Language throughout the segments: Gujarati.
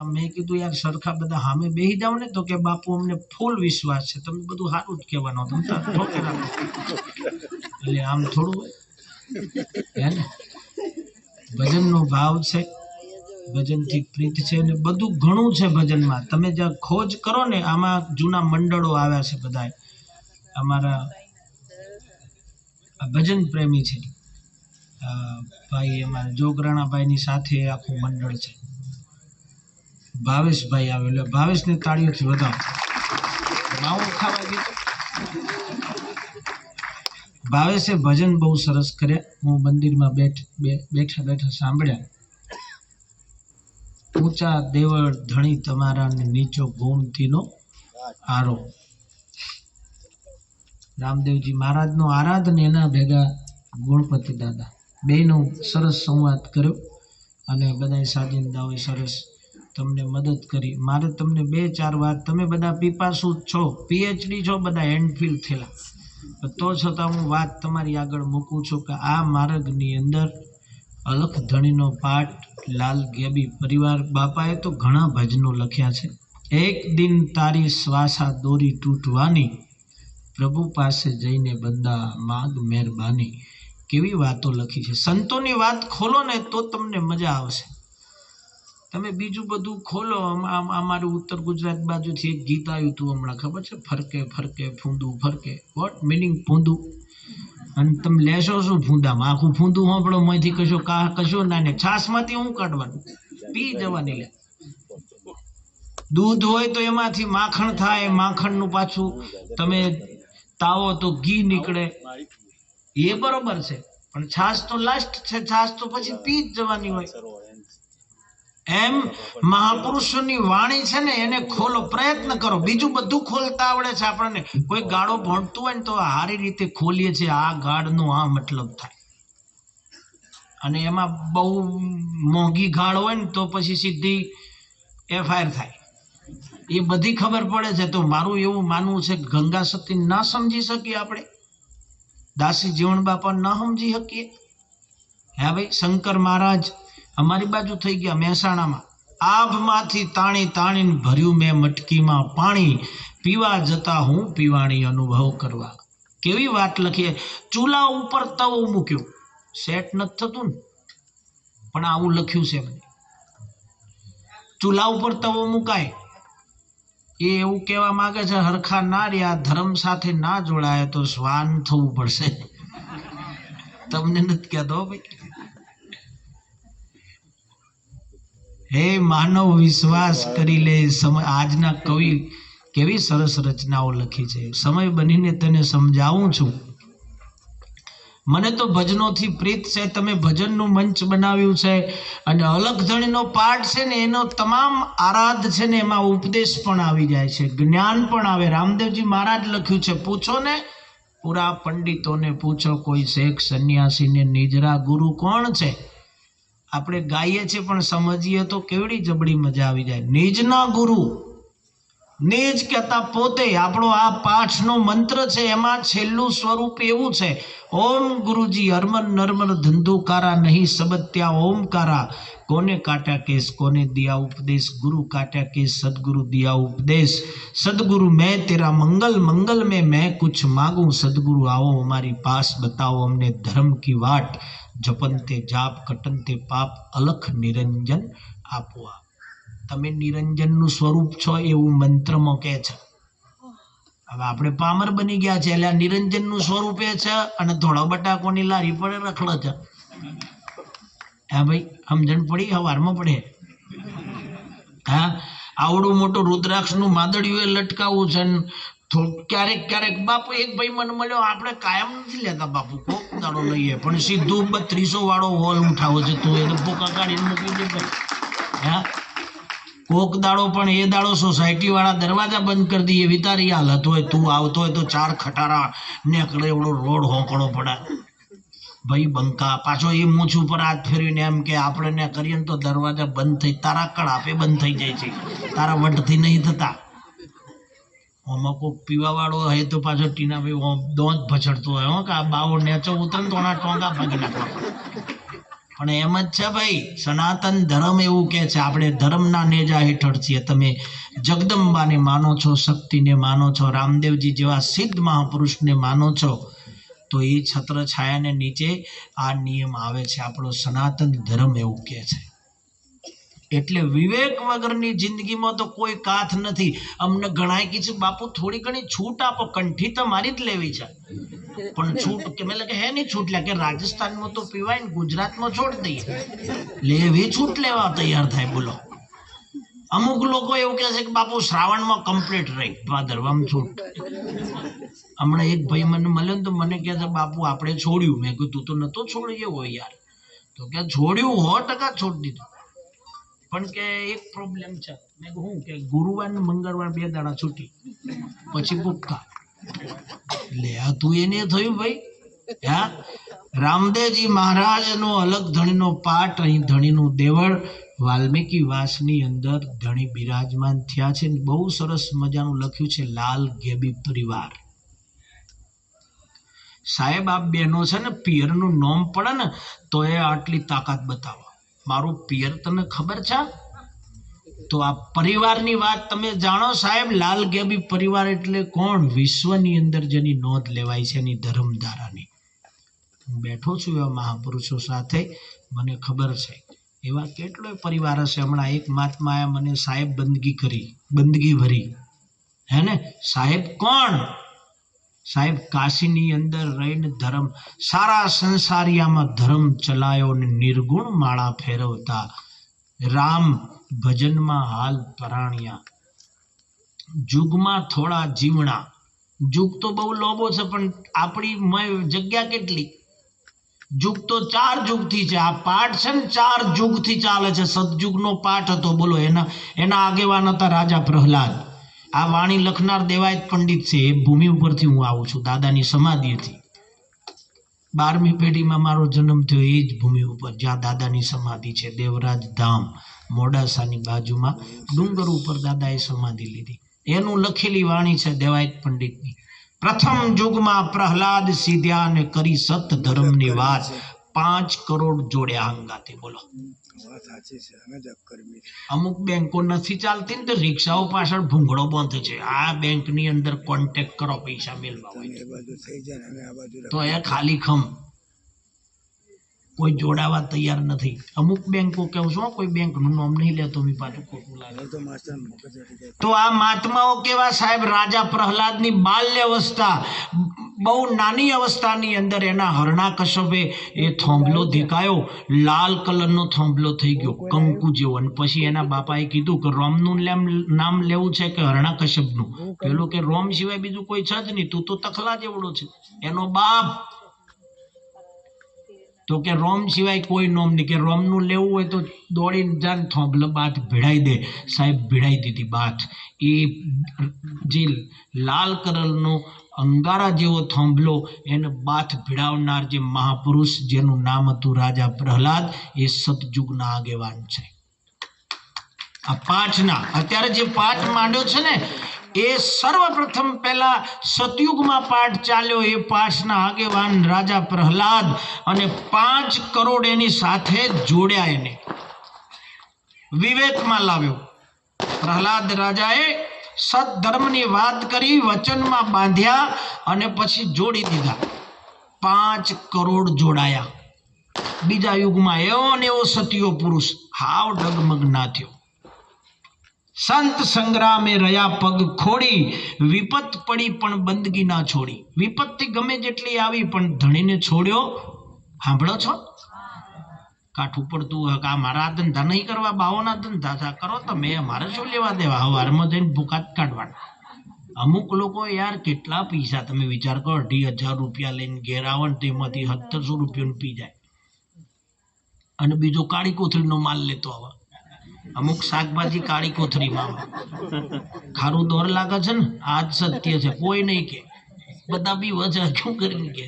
મેં કીધું, યાર, સરખા બધા સામે બેહી જાવ ને તો કે બાપુ અમને ફૂલ વિશ્વાસ છે. તમે બધું સારું જ કહેવાનો તમે ઠોકે એટલે આમ થોડું હે ને? ભજનનો ભાવ છે, ભજનથી પ્રીત છે ને બધું ઘણું છે ભજનમાં. તમે જ્યાં ખોજ કરો ને, આમાં જૂના મંડળો આવ્યા છે બધા અમારા ભજન પ્રેમી છે. ભાઈ અમારા જોગરાણાભાઈની સાથે આખું મંડળ છે. ભાવેશભાઈ આવેલો. ભાવેશને તાળીઓથી વધાવો. માવો ખાવા ભાવેશે ભજન બહુ સરસ કર્યા. હું મંદિરમાં બેઠ બેઠા બેઠા સાંભળ્યા. ઊંચા દેવળ ધણી તમારા નીચો ગોમતીનો આરો રામદેવજી મહારાજનો આરાધન એના ભેગા ગુણપતિ દાદા. બેનો સરસ સંવાદ કર્યો અને બધા સાજિંદાઓએ સરસ તમને મદદ કરી. મારે તમને બે ચાર વાત, તમે બધા પીપાસુ છો. પીએચડી છો, બધા હેન્ડફિલ થયેલા. તો છતાં હું વાત તમારી આગળ મૂકું છું કે આ માર્ગની અંદર અલખ ધણીનો પાઠ લાલ ગેબી પરિવાર બાપાએ તો ઘણા ભજનો લખ્યા છે. એક દિન તારી શ્વાસા દોરી તૂટવાની, પ્રભુ પાસે જઈને બંદા માગ મહેરબાની. કેવી વાતો લખી છે. સંતોની વાત ખોલો ને તો તમને મજા આવશે. તમે બીજું બધું ખોલો. આમ અમારું ઉત્તર ગુજરાત બાજુથી એક ગીત આવ્યું હતું હમણાં, ખબર છે? ફરકે ફરકે, ફૂંદું, ફરકે. વોટ મિનિંગ ફૂંદું. અને તમે લેશો શું ફૂંદામાં? આખું ફૂંદું સાંભળો મોંથી કશો કા, કશો ના, ને છાસમાંથી હું કાઢવાનું? પી જવાની લે. દૂધ હોય તો એમાંથી માખણ થાય, માખણનું પાછું તમે તાવો તો ઘી નીકળે. એ બરોબર છે. પણ છાશ તો લાસ્ટ છે, છાશ તો પછી પી જ જવાની હોય. એમ મહાપુરુષોની વાણી છે ને, એને ખોલો, પ્રયત્ન કરો. બીજું બધું ખોલતા આવડે છે આપણને. કોઈ ગાળો ભણતું હોય ને તો સારી રીતે ખોલીએ છીએ. આ ગાળનો આ મતલબ થાય. અને એમાં બહુ મોંઘી ગાળ હોય ને તો પછી સીધી એફઆઈઆર થાય. એ બધી ખબર પડે છે. તો મારું એવું માનવું છે ગંગા સતી ના સમજી શકીએ આપણે. દાસી જીવણ બાપા ન સમજી શકીએ. હે ભાઈ, શંકર મહારાજ અમારી બાજુ થઈ ગયા મહેસાણામાં. આભમાંથી તાણી તાણીને ભર્યું મેં મટકીમાં પાણી. પીવા જતા હું પીવાણી અનુભવ કરવા. કેવી વાત લખીએ? ચૂલા ઉપર તવો મૂક્યો. સેટ નથી થતું ને. પણ આવું લખ્યું છે મને. ચૂલા ઉપર તવો મુકાય. એ એવું કહેવા માંગે છે, હરખા ના રહ્યા ધર્મ સાથે ના જોડાય તો શ્વાન થવું પડશે. તમને નથી કહેતો ભાઈ? હે માનવ વિશ્વાસ કરી લે, સમય, આજના કવિ કેવી સરસ રચનાઓ લખી છે. સમય બનીને તને સમજાવું છું. મને તો ભજનોથી પ્રીત છે, તમે ભજનનું મંચ બનાવ્યું છે અને અલગ ધણીનો પાઠ છે ને, એનો તમામ આરાધ છે ને, એમાં ઉપદેશ પણ આવી જાય છે, જ્ઞાન પણ આવે. રામદેવજી મહારાજ લખ્યું છે, પૂછો ને, પૂરા પંડિતોને પૂછો કોઈ શેખ સંન્યાસીને, નિજરા ગુરુ કોણ છે? આપણે ગાઈએ છીએ પણ સમજીએ તો કેવડી જબડી મજા આવી જાય. નિજના ગુરુ, નિજ કહેતા પોતે આપણો આ પાઠનો મંત્ર છે, એમાં છેલ્લું સ્વરૂપ એવું છે, ઓમ ગુરુજી હરમન નર્મન ધંધુકારા નહીં સબત્યા ઓમકારા. કોને કાટ્યા કેસ, કોને દિયા ઉપદેશ? ગુરુ કાટ્યા કેસ, સદગુરુ દિયા ઉપદેશ. સદગુરુ, મેં તેરા મંગલ મંગલ મેં મેં કુછ માગું. સદગુરુ, આવો અમારી પાસ બતાવો અમને ધર્મ કી વાટ. वाट જપનતે જાપ, કટન તે પાપ, અલખ નિરંજન આપો આપ તમે નિરંજનનું સ્વરૂપ છો એવું મંત્રમાં કહે છે. હવે આપણે પામર બની ગયા છે એટલે આ નિરંજનનું સ્વરૂપ એ છે અને ધોળા બટાકોની લારી પણ રખડો છે. હા ભાઈ, સમજણ પડી? હવારમાં પડે. હા? આવડું મોટું રુદ્રાક્ષનું માદડિયું એ લટકાવવું છે ને થો- ક્યારેક ક્યારેક બાપુ એક ભાઈ મને મળ્યો, આપણે કાયમ નથી લેતા બાપુ, કોક દાડો લઈએ. પણ સીધું બત્રીસો વાળો હોલ ઉઠાવો છે, તું એને ભૂકા કાઢીને મૂકી દે. હા? કોક દાડો પણ એ દાડો સોસાયટી વાળા દરવાજા બંધ કરી દઈએ વિતારી તારી હાલત હોય, તું આવતો હોય તો ચાર ખટારા નેકડે એવડો રોડ હોંકળો પડે. ભાઈ બંકા, પાછો એ મૂછ ઉપર હાથ ફેરવીને એમ કે, આપણે ને કરીએ ને તો દરવાજા બંધ થઈ, તારા કડાપે બંધ થઈ જાય છે. તારા વટથી નહીં થતા. આમાં કોક પીવા વાળો હોય તો પાછો ટીનાભાઈ ઓમ દોંત ભછડતો હોય, હો, કે આ બાવો નેચો ઉતરે ને તો આના ટોંગા ભાગી નાખવા. પણ એમ જ છે ભાઈ, સનાતન ધર્મ એવું કે છે, આપણે ધર્મના નેજા હેઠળ છીએ. તમે જગદંબાને માનો છો, શક્તિને માનો છો, રામદેવજી જેવા સિદ્ધ મહાપુરુષને માનો છો, તો એ છત્ર છાયાને નીચે આ નિયમ આવે છે. આપણો સનાતન ધર્મ એવું કહે છે. એટલે વિવેક વગરની જિંદગીમાં તો કોઈ કાથ નથી. અમને ઘણાય છે, બાપુ, થોડી ઘણી છૂટ આપો, કંઠી તો મારી જ લેવી છે. પણ છૂટ કે મેં કે હે નહીં છૂટ? લે કે રાજસ્થાનમાં તો પીવાય ને ગુજરાતમાં છોડ દઈએ. લેવી છૂટ લેવા તૈયાર થાય, બોલો. અમુક લોકો એવું કહે છે કે, બાપુ, શ્રાવણમાં કમ્પ્લીટ રહી ભાદરવામાં છૂટ. હમણાં એક ભાઈ મને મળ્યો તો મને કહે છે, બાપુ, આપણે છોડ્યું. મેં કીધું, તું તો નતો છોડ્યો હોય યાર. તો કે, છોડ્યું સો ટકા છોડી દીધું. પણ કે એક પ્રોબ્લેમ છે. મેં હું કે ગુરુવાર ને મંગળવાર બે દાડા છૂટી. પછી બુક્કા લે આ તું એને થયું ભાઈ. હા? રામદેવજી મહારાજનો અલગ ધણીનો પાઠ, અહીં ધણીનું દેવળ, વાલ્મીકી વાસની અંદર ધણી બિરાજમાન થયા છે ને બહુ સરસ મજાનું લખ્યું છે, લાલ ગેબી પરિવાર. સાહેબ આ બહેનો છે ને પિયરનું નોમ પડે ને, તો એ આટલી તાકાત બતાવો. મારું પિયર તને ખબર છે? તો આ પરિવારની વાત તમે જાણો સાહેબ, લાલ ગેબી પરિવાર એટલે કોણ? વિશ્વની અંદર જેની નોંધ લેવાય છે એની ધર્મધારાની. હું બેઠો છું એવા મહાપુરુષો સાથે, મને ખબર છે. એવા કેટલોય પરિવાર હશે? હમણાં એક મહાત્માએ મને સાહેબ બંદગી કરી, બંદગી ભરી. હે ને? સાહેબ કોણ? સાહેબ, કાશીની અંદર રહીને ધર્મ, સારા સંસારિયામાં ધર્મ ચલાયો ને નિર્ગુણ માળા ફેરવતા, રામ ભજનમાં હાલ પરાણ્યા. જુગમાં થોડા જીવણા. જુગ તો બહુ લોબો છે, પણ આપણી મય જગ્યા કેટલી? જુગ તો ચાર જુગથી છે. આ પાઠ છે ને ચાર જુગથી ચાલે છે. સતયુગનો પાઠ હતો. બોલો, એના એના આગેવાન હતા રાજા પ્રહલાદ. આ વાણી લખનાર દેવાયત પંડિત છે, એ ભૂમિ ઉપરથી હું આવું છું, દાદાની સમાધિથી. બારમી પેઢીમાં મારો જન્મ થયો, એ જ ભૂમિ ઉપર, જ્યાં દાદાની સમાધિ છે, દેવરાજ ધામ, મોડાસાની બાજુમાં. ડુંગર ઉપર દાદાએ સમાધિ લીધી. એનું લખેલી વાણી છે દેવાયત પંડિતની. પ્રથમ યુગમાં પ્રહલાદ સીધ્યા અને કરી સત ધર્મની વાત. પાંચ કરોડ જોડ્યા હંગાતે બોલો. અમુક બેંકો નથી ચાલતી ને તો રિક્ષાઓ પાછળ ભૂંગળો બંધ છે. આ બેંકની અંદર કોન્ટેક્ટ કરો પૈસા મેળવા હોય ને તો એ ખાલી ખમ. કોઈ જોડાવા તૈયાર નથી. અમુક બેંકો કેવું શું કોઈ બેંકનું નામ નહીં લેતો મી પાછું ખોટું લાગે. તો આ મહાત્માઓ કેવા સાહેબ રાજા પ્રહલાદની બાલ્ય અવસ્થા બહુ નાની અવસ્થાની અંદર એના હરણા કશ્યપે એ થોંભલો દેખાયો લાલ કલરનો થોંભલો થઈ ગયો કંકુ જેવો. અને પછી એના બાપાએ કીધું કે રોમનું લેમ નામ લેવું છે કે હરણા કશ્યપનું? પેલું કે રોમ સિવાય બીજું કોઈ છે જ નહીં તું તો તખલા જેવડો છે. એનો બાપ તો કે રોમ સિવાય કોઈ નોમ નહીં, કે રોમનું લેવું હોય તો દોડીને જાન થોંભલો બાથ ભીડાઈ દે. સાહેબ ભીડાઈ દીધી બાથ. એ જે લાલ કલરનો અંગારા જેવો થોંભલો, એને બાથ ભીડાવનાર જે મહાપુરુષ, જેનું નામ હતું રાજા પ્રહલાદ, એ સતયુગના આગેવાન છે. આ પાઠના અત્યારે જે પાઠ માંડ્યો છે ને એ સર્વપ્રથમ પહેલા સતયુગમાં પાઠ ચાલ્યો એ પાઠના આગેવાન રાજા પ્રહલાદ અને પાંચ કરોડ એની સાથે જોડ્યા એને. વિવેકમાં લાવ્યો. પ્રહલાદ રાજાએ સદધર્મની વાત કરી, વચનમાં બાંધ્યા અને પછી જોડી દીધા. પાંચ કરોડ જોડાયા. બીજા યુગમાં એવો ને એવો સતીયો પુરુષ. હાવ ડગમગ ના થયો. સંત સંગ્રામે રહ્યા પગ ખોડી, વિપત પડી પણ બંદગી ના છોડી. વિપત્તિ ગમે જેટલી આવી, પણ ધણીને છોડ્યો. સાંભળો છો? કાઠું પડતું આ મારા ધંધા નહીં કરવા બાવોના ધંધા થા કરો તમે મારે શું લેવા દેવા? હવારમાં જઈને ભૂકાત કાઢવાના. અમુક લોકો યાર કેટલા પૈસા, તમે વિચાર કરો, અઢી હજાર રૂપિયા લઈને ઘેર આવો ને તેમાંથી સત્તરસો રૂપિયાનું પી જાય. અને બીજો કાળી કોથળીનો માલ લેતો આવે. અમુક શાકભાજી કાળી કોથળીમાં આવે ખારું દોર લાગે છે ને આ જ સત્ય છે કોઈ નહીં કે બધા બી વજે શું કરીને કે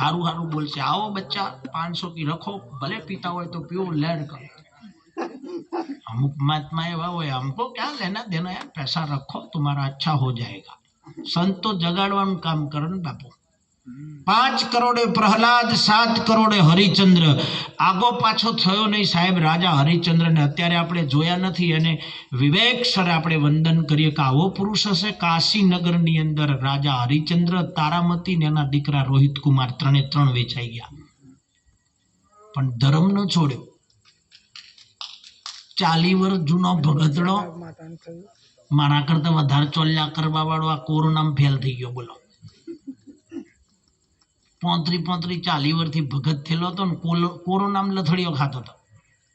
હારું હારું બોલશે આવો બચ્ચા પાંચસો કી રખો ભલે પીતા હોય તો પીવો લેડ કરો અમુક મહાત્મા એવા હોય हमको क्या लेना देना यार पैसा रखो तुम्हारा अच्छा हो जाएगा સંત તો જગાડવાનું કામ કરે ને બાપુ પાંચ કરોડે પ્રહલાદ સાત કરોડે હરિચંદ્ર. આગો પાછો થયો નહીં સાહેબ. રાજા હરિચંદ્રને અત્યારે આપણે જોયા નથી અને વિવેક સર આપણે વંદન કરીએ કે આવો પુરુષ હશે કાશીનગરની અંદર. રાજા હરિચંદ્ર તારામતી ને એના દીકરા રોહિત કુમાર ત્રણે ત્રણ વેચાઈ ગયા. પણ ધર્મ ન છોડ્યો. ચાલી વર્ષ જૂનો ભગતડો મારા કરતા વધારે ચોલ્યા કરવા વાળો આ કોરોનામાં ફેલ થઈ ગયો બોલો. પોત્રી પોત્રી ચાલી વર્ષથી ભગત થયેલો હતો ને કોરોનામાં લથડીઓ ખાતો હતો.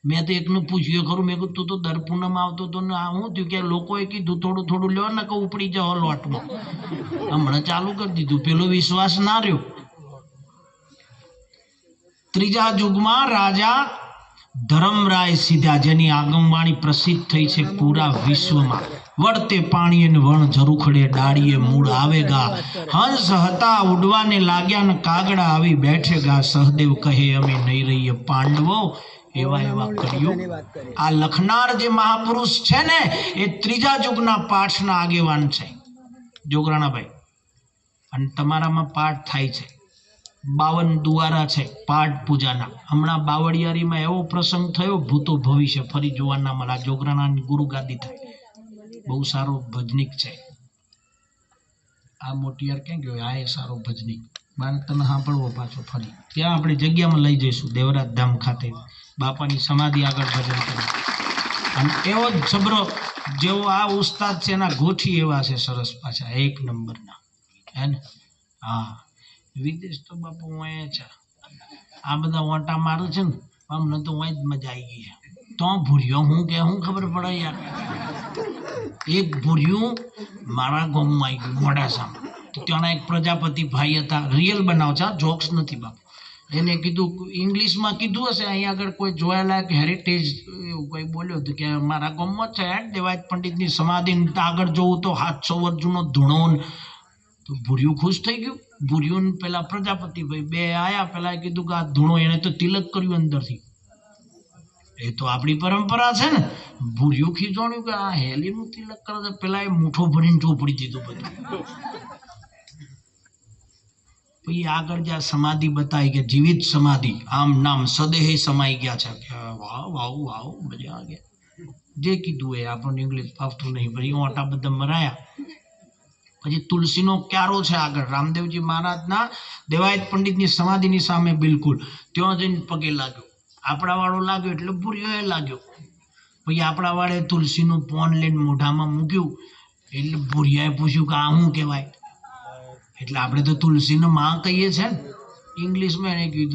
મેં તો એકનું પૂછ્યું ખરું? મેં કીધું, તું તો દર પૂનમ આવતો હતો ને આ શું થયું? કે લોકોએ કીધું, થોડું થોડું લ્યો ને કે ઉપડી જાઓ લોટમાં. હમણાં ચાલુ કરી દીધું. પેલો વિશ્વાસ ના રહ્યો. ત્રીજા યુગમાં રાજા ધરમરાય સીધા, જેની આગમવાણી પ્રસિદ્ધ થઈ છે પૂરા વિશ્વમાં. વળતે પાણીએ ને વણ ઝરૂખડે ડાળીએ મૂળ આવેગા. હંસ હતા ઉડવાને લાગ્યા ને કાગડા આવી બેઠેગા. સહદેવ કહે અમે નહીં રહીએ પાંડવો. એવા એવા કર્યો આ લખનાર જે મહાપુરુષ છે ને એ ત્રીજા યુગના પાઠના આગેવાન છે. જોગરાણાભાઈ અને તમારામાં પાઠ થાય છે. બાવન દુવારા છે પાઠ પૂજાના. હમણાં બાવળિયારીમાં એવો પ્રસંગ થયો ભૂતો ભવિષ્ય ફરી જોવાના મળે જોગરાણાની ગુરુગાદી થાય. બહુ સારો ભજનિક છે. આ મોટિયાર ક્યાં ગયો? આ એ સારો ભજનિક. મારે તને સાંભળવો પાછો ફરી. ત્યાં આપણે જગ્યામાં લઈ જઈશું, દેવરાજ ધામ ખાતે. બાપાની સમાધિ આગળ ભજન કરે અને એવો જ જબરો જેવો આ ઉસ્તાદ છે, એના ગોઠી એવા છે સરસ પાછા, એક નંબરના. હે ને? હા. વિદેશ તો બાપુ અહીંયા છે. આ બધા ઓંટા મારે છે ને, આમ ન તો વાંય જ મજા આવી ગઈ છે. તો ભૂર્યો હું કે, હું ખબર પડે યાર. એક ભૂર્યું મારા ગામમાં આવી ગયું મોડાસામાં તો ત્યાંના એક પ્રજાપતિ ભાઈ હતા રિયલ બનાવ છે જોક્સ નથી બાપુ. એને કીધું ઇંગ્લિશમાં કીધું હશે, અહીંયા આગળ કોઈ જોયાલાયક હેરિટેજ એવું કોઈ બોલ્યો હતું કે મારા ગામમાં છે એટ દેવાજ પંડિતની સમાધિ આગળ જોવું તો સાતસો વર્ષ જૂનો ધૂણો તો ભૂર્યું ખુશ થઈ ગયું. ભૂર્યું પેલા પ્રજાપતિ ભાઈ બે આયા પેલા કીધું કે આ ધૂણો એને તો તિલક કર્યું અંદરથી. એ તો આપણી પરંપરા છે ને. ભૂર્યું ખીજવાણ્યું કે આ હેલીનું તિલક કરે છે, પેલા એ મૂઠો ભરીને ચોપડી દીધું બધું. પછી આગળ જ્યાં સમાધિ બતાવી કે જીવિત સમાધિ, આમ નામ સદેહે સમાઈ ગયા છે. કે વાહ વાહ વાહ, મજા આ ગયા. જે કીધું એ, આપણને ઇંગ્લિશ ફાવતું નહીં, પછી ઓટા બધા મરાયા. પછી તુલસીનો ક્યારો છે આગળ, રામદેવજી મહારાજના દેવાયત પંડિતની સમાધિની સામે બિલકુલ, ત્યાં જઈને પગે લાગ્યો. આપણા વાળો લાગ્યો એટલે ભૂર્યો એ લાગ્યો. પછી આપણા વાળે તુલસીનું પોન લઈને મોઢામાં મૂક્યું. એટલે ભૂરિયાએ પૂછ્યું કે આ શું કહેવાય? એટલે આપણે તો તુલસીનું માં કહીએ છે ને. ઇંગ્લિશમાં એને કીધું.